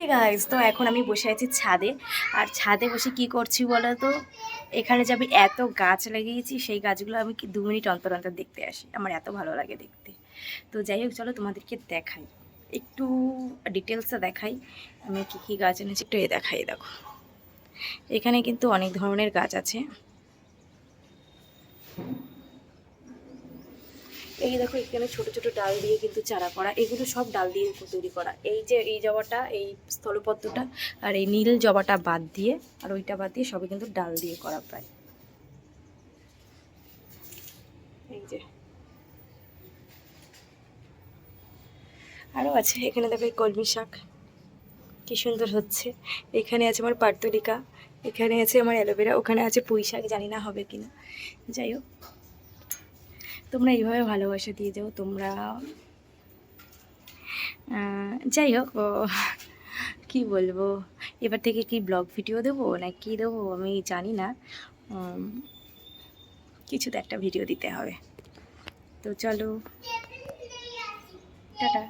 Guys তো এখন আমি বসে আছি ছাদে। আর ছাদে বসে কি করছি বলো তো এখানে যে আমি এত গাছ লাগিয়েছি, সেই গাছগুলো আমি কি দু মিনিট অন্তর অন্তর দেখতে আসি। আমার এত ভালো লাগে দেখতে। তো যাই হোক, চলো তোমাদেরকে দেখাই। একটু ডিটেলসে দেখাই। আমি কী কী গাছ এনেছি একটু এ দেখাই, দেখো। এখানে কিন্তু অনেক ধরনের গাছ আছে। এই দেখো, এখানে ছোট ছোট ডাল দিয়ে কিন্তু চারা করা। এগুলো সব ডাল দিয়ে তৈরি করা। এই যে, এই জবাটা, এই স্থলপদ্মটা আর এই নীল জবাটা বাদ দিয়ে আর ওইটা বাদ দিয়ে সবই কিন্তু ডাল দিয়ে করা প্রায়। এই যে। আরও আছে, এখানে দেখো এই কলমি শাক। কী সুন্দর হচ্ছে। এখানে আছে আমার পার্তলিকা, এখানে আছে আমার অ্যালোভেরা, ওখানে আছে পুঁই শাক, জানি না হবে কিনা। যাই হোক। তোমরা এইভাবে ভালোবাসা দিয়ে যাও, তোমরা যাই হোক কি বলব? এবার থেকে কি ব্লগ ভিডিও দেবো না কি দেবো আমি জানি না। কিছু তো একটা ভিডিও দিতে হবে। তো চলো, টাটা।